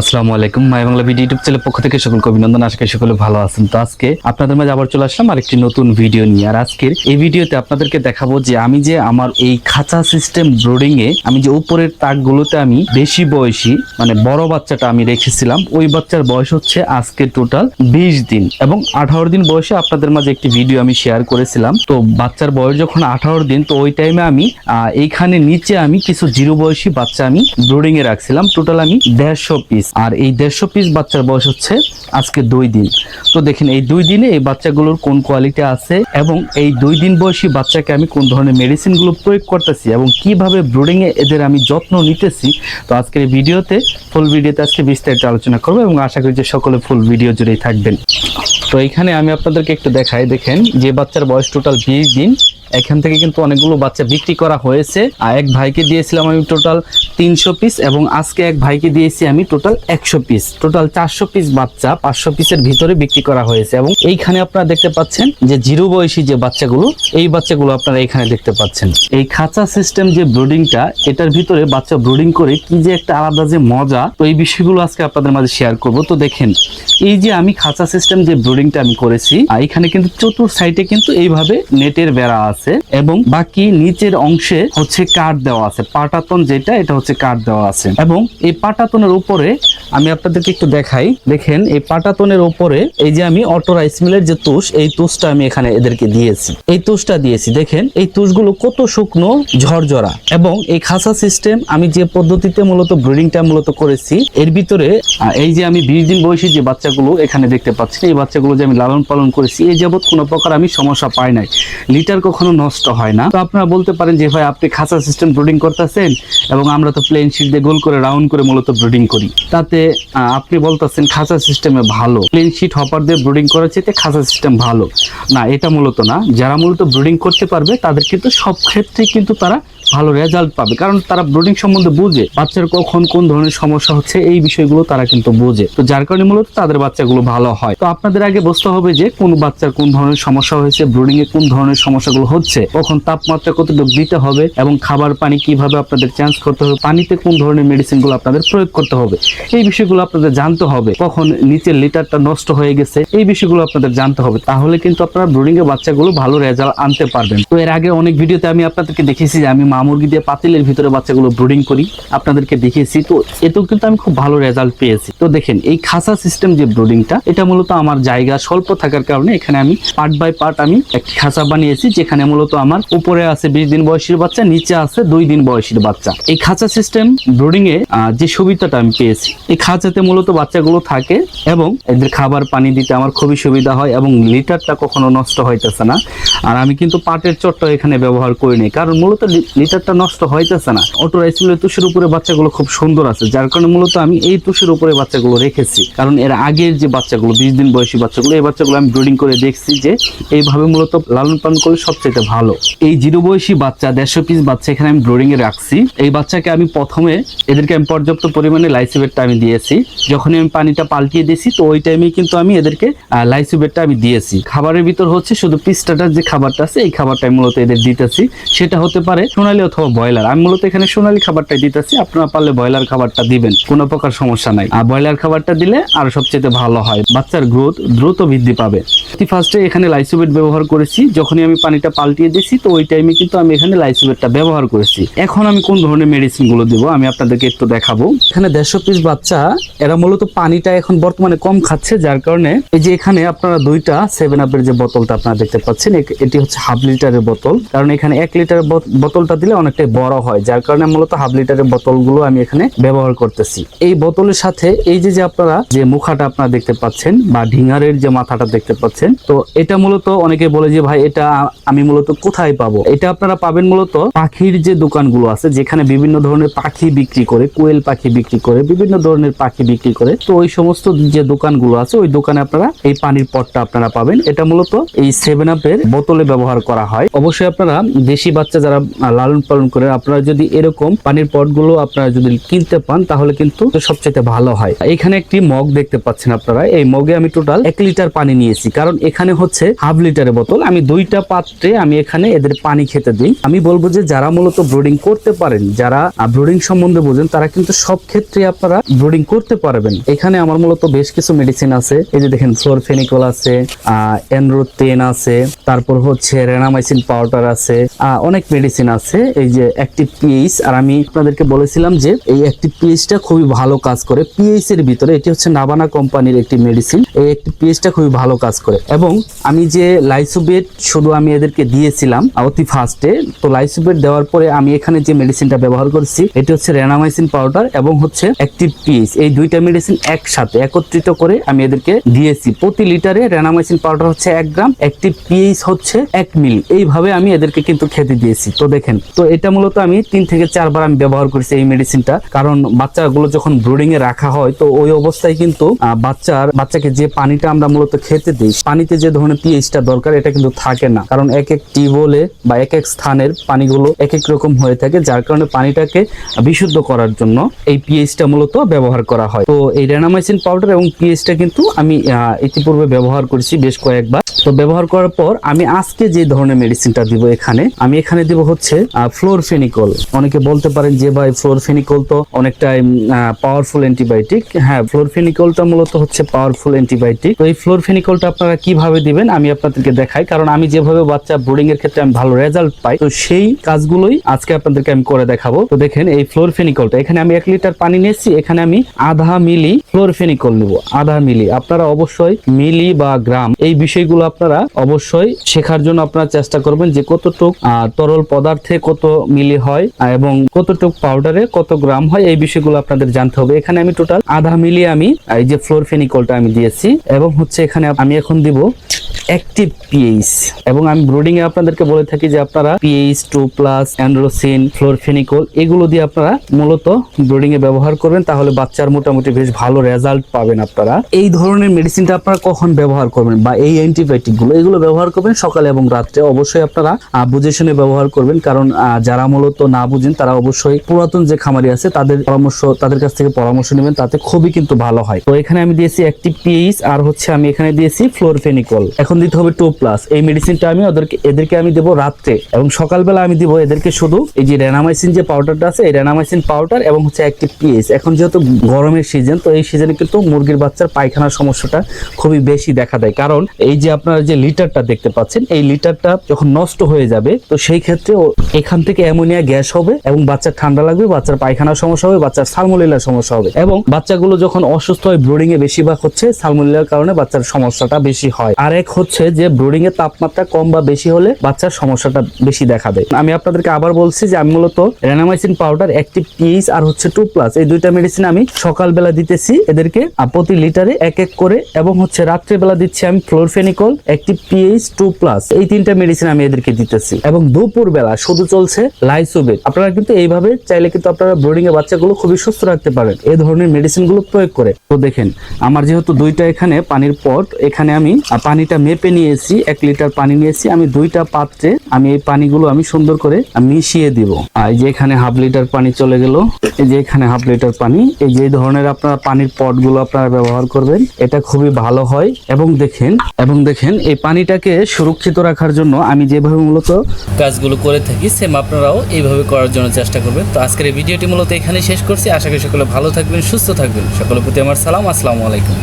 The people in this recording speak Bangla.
আসসালামু আলাইকুম। মাই বাংলা ভিডিও ইউটিউব চ্যানেলের পক্ষ থেকে সকলকে অভিনন্দন। আজকে সকলে ভালো আছেন। তো আজকে আপনাদের মাঝে আবার চলে আসলাম আরেকটি নতুন ভিডিও নিয়ে। আর আজকের এই ভিডিওতে আপনাদেরকে দেখাবো যে আমি যে আমার এই খাঁচা সিস্টেম ব্রোডিং এ আমি যে উপরের তাকগুলোতে আমি বেশি বয়সী মানে বড় বাচ্চাটা আমি রেখেছিলাম, ওই বাচ্চার বয়স হচ্ছে আজকে টোটাল বিশ দিন। এবং আঠারো দিন বয়সে আপনাদের মাঝে একটি ভিডিও আমি শেয়ার করেছিলাম। তো বাচ্চার বয়স যখন আঠারো দিন, তো ওই টাইমে আমি এইখানে নিচে আমি কিছু জিরো বয়সী বাচ্চা আমি ব্রোডিং এ রাখছিলাম। টোটাল আমি দেড়শো পিস আর এই দেড়শো পিস বাচ্চার বয়স হচ্ছে আজকে দুই দিন। তো দেখেন, এই দুই দিনে এই বাচ্চাগুলোর কোন কোয়ালিটি আছে এবং এই দুই দিন বয়সী বাচ্চাকে আমি কোন ধরনের মেডিসিনগুলো প্রয়োগ করতেছি এবং কীভাবে ব্রুডিং এ এদের আমি যত্ন নিতেছি, তো আজকের ভিডিওতে ফুল ভিডিওতে আজকে বিস্তারিত আলোচনা করব এবং আশা করি যে সকলে ফুল ভিডিও জুড়েই থাকবেন। তো এখানে আমি আপনাদেরকে একটু দেখাই, দেখেন যে বাচ্চার বয়স টোটাল বিশ দিন। এখান থেকে কিন্তু অনেকগুলো বাচ্চা বিক্রি করা হয়েছে। আর এক ভাইকে দিয়েছিলাম আমি টোটাল তিনশো পিস এবং আজকে এক ভাইকে দিয়েছি আমি টোটাল একশো পিস টোটাল চারশো পিস বাচ্চা পাঁচশো পিসের ভিতরে বিক্রি করা হয়েছে এবং এইখানে আপনারা দেখতে পাচ্ছেন যে জিরো বয়সী যে বাচ্চাগুলো, এই বাচ্চাগুলো আপনারা এখানে দেখতে পাচ্ছেন। এই খাঁচা সিস্টেম যে ব্রুডিংটা এটার ভিতরে বাচ্চা ব্রুডিং করে কি যে একটা আলাদা যে মজা, তো এই বিষয়গুলো আজকে আপনাদের মাঝে শেয়ার করব। তো দেখেন, এই যে আমি খাঁচা সিস্টেম যে ব্রুডিংটা আমি করেছি এখানে কিন্তু চতুর সাইডে কিন্তু এইভাবে নেটের বেড়া আছে। এবং বাকি নিচের অংশে হচ্ছে কাঠ দেওয়া আছে। পাটাতন যেটা, এটা হচ্ছে কাঠ দেওয়া আছে। এবং এই পাটাতনের উপরে আমি আপনাদেরকে একটু দেখাই। দেখেন, এই পাটাতনের উপরে এই যে আমি অটো রাইস মিলের যে তুষ, এই তুষটা আমি এখানে এদেরকে দিয়েছি। এই তুষটা দিয়েছি। দেখেন, এই তুষগুলো কত শুকনো, ঝরঝরা। এবং এই খাসা সিস্টেম আমি যে পদ্ধতিতে মূলত ব্রিডিংটা মূলত করেছি, এর ভিতরে এই যে আমি বিশ দিন বয়সী যে বাচ্চাগুলো এখানে দেখতে পাচ্ছি এই বাচ্চাগুলো যে আমি লালন পালন করেছি এই যাবৎ কোনো প্রকার আমি সমস্যা পাই নাই। লিটার কখনো নষ্ট হয় না। তো আপনারা বলতে পারেন যে, ভাই, আপনি খাঁচা সিস্টেম ব্রুডিং করতেছেন এবং আমরা তো প্লেন শিট দিয়ে গোল করে রাউন্ড করে মূলত ব্রোডিং করি। তাতে আপনি বলতেছেন খাঁচা সিস্টেমে ভালো। প্লেন শিট হপার দিয়ে ব্রোডিং করার চেয়ে খাঁচা সিস্টেম ভালো। না, এটা মূলত না। যারা মূলত ব্রোডিং করতে পারবে, তাদের কিন্তু সব ক্ষেত্রে কিন্তু তারা ভালো রেজাল্ট পাবে। কারণ তারা ব্রিডিং সম্বন্ধে বুঝে, বাচ্চার কখন কোন ধরনের সমস্যা হচ্ছে, এই বিষয়গুলো তারা কিন্তু বোঝে। তো যার কারণে মূলত তাদের বাচ্চাগুলো ভালো হয়। তো আপনাদের আগে বুঝতে হবে যে, কোন বাচ্চার কোন ধরনের সমস্যা হয়েছে ব্রিডিং এ কোন ধরনের সমস্যাগুলো হচ্ছে, কখন তাপমাত্রা কতটুকু দিতে হবে, এবং খাবার পানি কীভাবে আপনাদের চেঞ্জ করতে হবে, পানিতে কোন ধরনের মেডিসিনগুলো আপনাদের প্রয়োগ করতে হবে। এই বিষয়গুলো আপনাদের জানতে হবে, কখন নিচের লিটারটা নষ্ট হয়ে গেছে, এই বিষয়গুলো আপনাদের জানতে হবে। তাহলে কিন্তু আপনারা ব্রিডিং এর বাচ্চাগুলো ভালো রেজাল্ট আনতে পারবেন। তো এর আগে অনেক ভিডিওতে আমি আপনাদেরকে দেখিয়েছি যে, আমি মা মুরগি দিয়ে পাতিলের ভিতরে বাচ্চাগুলো ব্রিডিং করি, আপনাদেরকে দেখিয়েছি। তো এতেও কিন্তু আমি খুব ভালো রেজাল্ট পেয়েছি। তো দেখেন, এই খাসা সিস্টেম যে ব্রিডিংটা, এটা মূলত আমার জায়গা স্বল্প থাকার কারণে এখানে আমি পার্ট বাই পার্ট আমি একটি খাঁচা বানিয়েছি, যেখানে মূলত আমার উপরে আছে বিশ দিন বয়সীর বাচ্চা, নিচে আছে দুই দিন বয়সীর বাচ্চা। এই খাঁচা সিস্টেম ব্রিডিং এ যে সুবিধাটা আমি পেয়েছি, এই খাঁচাতে মূলত বাচ্চাগুলো থাকে এবং এদের খাবার পানি দিতে আমার খুবই সুবিধা হয় এবং লিটারটা কখনো নষ্ট হইতেছে না। আর আমি কিন্তু পাটের চটটা এখানে ব্যবহার করিনি কারণ মূলত লি- নষ্ট হইতেছে না। অটো রাইসিলের তুষের উপরে বাচ্চাগুলো খুব সুন্দর আছে। যার কারণে মূলত আমি এই তুষের উপরে বাচ্চাগুলো রেখেছি। কারণ এর আগের যে বাচ্চাগুলো, বিশ দিন বয়সী বাচ্চাগুলো, এই বাচ্চাগুলো আমি ব্রিডিং করে দেখছি যে এইভাবে মূলত লালন পালন করলে সবচেয়ে ভালো। এই জিরো বয়সী বাচ্চা, দেড়শো পিস বাচ্চা এখানে আমি ব্রিডিং এ রাখছি। এই বাচ্চাকে আমি প্রথমে এদেরকে আমি পর্যাপ্ত পরিমাণে লাইসিবেটটা আমি দিয়েছি। যখনই আমি পানিটা পাল্টিয়ে দিয়েছি, তো ওই টাইমে কিন্তু আমি এদেরকে লাইসিবেটটা আমি দিয়েছি। খাবারের ভিতর হচ্ছে শুধু পিস্টাটার যে খাবারটা আছে, এই খাবারটা মূলত এদের দিতেছি। সেটা হতে পারে সোনালি অথবা ব্রয়লার। আমি মূলত এখানে সোনালি খাবারটাই দিতেছি। আপনারা পারলে ব্রয়লার খাবারটা দিবেন। কোনো প্রকার সমস্যা নাই। আর ব্রয়লার খাবারটা দিলে আরও সবচেয়ে ভালো হয়। বাচ্চার গ্রোথ দ্রুত বৃদ্ধি পাবে। ফার্স্টে এখানে লাইসোবেট ব্যবহার করেছি। যখনই আমি পানিটা পাল্টিয়ে দিয়েছি তো ওই টাইমে কিন্তু আমি এখানে লাইসোবেটটা ব্যবহার করেছি। এখন আমি কোন ধরনের মেডিসিনগুলো দেবো, আমি আপনাদেরকে একটু দেখাবো। এখানে দেড়শো পিস বাচ্চা, এরা মূলত পানিটা এখন বর্তমানে কম খাচ্ছে, যার কারণে এই যে এখানে আপনারা দুইটা সেভেন আপের যে বোতলটা আপনারা দেখতে পাচ্ছেন এটি হচ্ছে হাফ লিটারের বোতল। কারণ এখানে এক লিটারের বোত- বোতলটা দিলে অনেকটাই বড় হয় যার কারণে মূলত হাফ লিটারের বোতলগুলো আমি এখানে ব্যবহার করতেছি। এই বোতলের সাথে এই যে যে আপনারা যে মুখাটা আপনারা দেখতে পাচ্ছেন বা ঢিঙারের যে মাথাটা দেখতে পাচ্ছেন তো এটা মূলত অনেকে বলে যে ভাই এটা আমি মূলত কোথায় পাবো? এটা আপনারা পাবেন মূলত পাখির যে দোকানগুলো আছে যেখানে বিভিন্ন ধরনের পাখি বিক্রি করে কোয়েল পাখি বিক্রি করে বিভিন্ন ধরনের পাখি বিক্রি করে তো ওই সমস্ত যে দোকানগুলো আছে ওই দোকানে আপনারা এই পানির পটটা আপনারা পাবেন। এটা মূলত এই সেভেন আপের বোতলে ব্যবহার করা হয়। অবশ্যই আপনারা দেশি বাচ্চা যারা আহ, লালন পালন করেন। আপনারা যদি এরকম পানির পটগুলো আপনারা যদি কিনতে পান, তাহলে কিন্তু সবচেয়ে ভালো হয়। এখানে একটি মগ দেখতে পাচ্ছেন আপনারা। এই মগে আমি টোটাল এক লিটার পানি নিয়েছি। কারণ এখানে হচ্ছে হাফ লিটারের বোতল। আমি দুইটা পাত্রে আমি এখানে এদের পানি খেতে দিই। আমি বলব যে যারা মূলত ব্রোডিং করতে পারেন, যারা ব্রোডিং সম্বন্ধে বোঝেন, তারা কিন্তু সব ক্ষেত্রে আপনারা ব্রোডিং করতে পারবেন। এখানে আমার মূলত বেশ কিছু মেডিসিন আছে। এই যে দেখেন ফ্লোরফেনিকল আছে এনরোটেন আছে, তারপর হচ্ছে রেনামাইসিন পাউডার আছে অনেক মেডিসিন আছে। এই যে অ্যাক্টিভ পিএইচ আর আমি আপনাদেরকে বলেছিলাম যে এই অ্যাক্টিভ পিএইচটা খুবই ভালো কাজ করে। পিএইচ এর ভিতরে এটি হচ্ছে নাবানা কোম্পানির একটি মেডিসিন এই অ্যাক্টিভ পিএইচটা খুবই ভালো কাজ করে। এবং আমি যে লাইসোবেট শুধু আমি এদেরকে দিয়েছিলাম অতি ফার্স্টে তো লাইসোবেট দেওয়ার পরে আমি এখানে যে মেডিসিনটা ব্যবহার করছি, এটি হচ্ছে রেনামাইসিন পাউডার এবং হচ্ছে অ্যাক্টিভ পিএইচ এই দুইটা মেডিসিন একসাথে একত্রিত করে আমি এদেরকে দিয়েছি। প্রতি লিটারে রেনামাইসিন পাউডার হচ্ছে এক গ্রাম অ্যাক্টিভ পিএইচ হচ্ছে এক মিলি। এইভাবে আমি এদেরকে কিন্তু খেতে দিয়েছি। তো দেখেন তো এটা মূলত আমি তিন থেকে চারবার আমি ব্যবহার করেছি এই মেডিসিনটা কারণ বাচ্চাগুলো যখন ব্রুডিং এ রাখা হয়, তো ওই অবস্থায় কিন্তু বাচ্চার, বাচ্চাকে যে পানিটা আমরা মূলত খেতে দিই, পানিতে যে ধরনের পিএইচটা দরকার, এটা কিন্তু থাকে না। কারণ এক এক টিউবওয়েলে বা এক এক স্থানের পানিগুলো এক এক রকম হয়ে থাকে, যার কারণে পানিটাকে বিশুদ্ধ করার জন্য এই পিএইচটা মূলত ব্যবহার করা হয়। তো এই রেনামাইসিন পাউডার এবং পিএইচটা কিন্তু আমি ইতিপূর্বে ব্যবহার করেছি বেশ কয়েকবার। তো ব্যবহার করার পর আমি আজকে যে ধরনের মেডিসিনটা দিব এখানে, আমি এখানে দিব হচ্ছে ফ্লোরফেনিকল অনেকে বলতে পারেন যে, ভাই ফ্লোরফেনিকল তো অনেকটাই পাওয়ারফুল অ্যান্টিবায়োটিক হ্যাঁ ফ্লোরফেনিকলটা মূলত হচ্ছে পাওয়ারফুল অ্যান্টিবায়োটিক তো এই ফ্লোরফেনিকলটা আপনারা কীভাবে দিবেন, আমি আপনাদেরকে দেখাই। কারণ আমি যেভাবে বাচ্চা ব্রুডিং এর ক্ষেত্রে আমি ভালো রেজাল্ট পাই, তো সেই কাজগুলোই আজকে আপনাদেরকে আমি করে দেখাবো। তো দেখেন, এই ফ্লোরফেনিকলটা এখানে আমি এক লিটার পানি নিয়েছি, এখানে আমি আধা মিলি ফ্লোরফেনিকল নেব। আধা মিলি। আপনারা অবশ্যই মিলি বা গ্রাম, এই বিষয়গুলো আপনারা অবশ্যই শেখার জন্য আপনারা চেষ্টা করবেন যে কতটুক তরল পদার্থে কত মিলি হয় এবং কতটুক পাউডারে কত গ্রাম হয়, এই বিষয়গুলো আপনাদের জানতে হবে। এখানে আমি টোটাল আধা মিলি আমি এই যে ফ্লোরফেনিকলটা আমি দিয়েছি, এবং হচ্ছে এখানে আমি এখন দিব অ্যাক্টিভ পিএইচ এবং আমি ব্রোডিং এ আপনাদেরকে বলে থাকি যে আপনারা পিএইচ টু প্লাস অ্যান্ড্রোসিন ফ্লোরফেনিকল এগুলো দিয়ে আপনারা মূলত ব্রোডিং এ ব্যবহার করবেন, তাহলে বাচ্চার মোটামুটি বেশ ভালো রেজাল্ট পাবেন আপনারা। এই ধরনের মেডিসিনটা আপনারা কখন ব্যবহার করবেন বা এই অ্যান্টিবায়োটিক গুলো এগুলো ব্যবহার করবেন সকালে এবং রাত্রে। অবশ্যই আপনারা বুঝে শুনে ব্যবহার করবেন। কারণ যারা মূলত না বুঝেন, তারা অবশ্যই পুরাতন যে খামারি আছে, তাদের পরামর্শ, তাদের কাছ থেকে পরামর্শ নেবেন, তাতে খুবই কিন্তু ভালো হয়। তো এখানে আমি দিয়েছি অ্যাক্টিভ পিএইচ, আর হচ্ছে আমি এখানে দিয়েছি ফ্লোরফেনিকল। এখন দিতে হবে টু প্লাস। এই মেডিসিনটা আমি ওদেরকে, এদেরকে আমি দেবো রাত্রে। এবং সকালবেলা আমি দিব এদেরকে শুধু এই যে রেনামাইসিন যে পাউডারটা আছে, এই রেনামাইসিন পাউডার এবং হচ্ছে একটি পিএইচ। এখন যেহেতু গরমের সিজন তো এই সিজনে কিন্তু মুরগির বাচ্চার পায়খানার সমস্যাটা খুবই বেশি দেখা দেয়। কারণ এই যে আপনারা যে লিটারটা দেখতে পাচ্ছেন, এই লিটারটা যখন নষ্ট হয়ে যাবে, তো সেই ক্ষেত্রে এখান থেকে অ্যামোনিয়া গ্যাস হবে এবং বাচ্চার ঠান্ডা লাগবে, বাচ্চার পায়খানার সমস্যা হবে, বাচ্চার সালমোলিলার সমস্যা হবে এবং বাচ্চাগুলো যখন অসুস্থ হয় ব্রোডিং এ বেশিরভাগ হচ্ছে সালমোলিলার কারণে বাচ্চার সমস্যাটা বেশি হয়। আর এক হচ্ছে যে ব্রোডিং এর তাপমাত্রা কম বা বেশি হলে বাচ্চার সমস্যাটা বেশি দেখা দেয়। আমি আপনাদেরকে আবার বলছি যে আমি মূলত রেনামাইসিন পাউডার অ্যাক্টিভ পিএইচ আর হচ্ছে টু প্লাস এই দুইটা মেডিসিন আমি সকালবেলা দিতেছি এদেরকে প্রতি লিটারে এক এক করে এবং হচ্ছে রাত্রেবেলা দিচ্ছি আমি florfenicol active pH two plus এই তিনটা মেডিসিন আমি এদেরকে দিতেছি। এবং দুপুর বেলা শুধু চলছে লাইসোবেট আপনারা কিন্তু এইভাবে চাইলে কিন্তু আপনারা ব্রোডিং এর বাচ্চাগুলো খুবই সুস্থ রাখতে পারেন। এই ধরনের মেডিসিনগুলো প্রয়োগ করে। তো দেখেন, আমার যেহেতু দুইটা এখানে পানির পট এখানে আমি পানিটা মেপে নিয়েছি, এক লিটার পানি নিয়েছি, আমি দুইটা পাত্রে আমি এই পানিগুলো আমি সুন্দর করে মিশিয়ে দিব। আর যে এখানে হাফ লিটার পানি চলে গেল, এই যে এখানে হাফ লিটার পানি, এই যে ধরনের আপনারা পানির পটগুলো আপনারা ব্যবহার করবেন, এটা খুবই ভালো হয়। এবং দেখেন, এবং দেখেন, এই পানিটাকে সুরক্ষিত রাখার জন্য আমি যেভাবে মূলত কাজগুলো করে থাকি সেম আপনারাও এইভাবে করার জন্য চেষ্টা করবেন। তো আজকের এই ভিডিওটি মূলত এখানে শেষ করছি। আশা করি সকলে ভালো থাকবেন, সুস্থ থাকবেন। সকলের প্রতি আমার সালাম, আসসালামু আলাইকুম।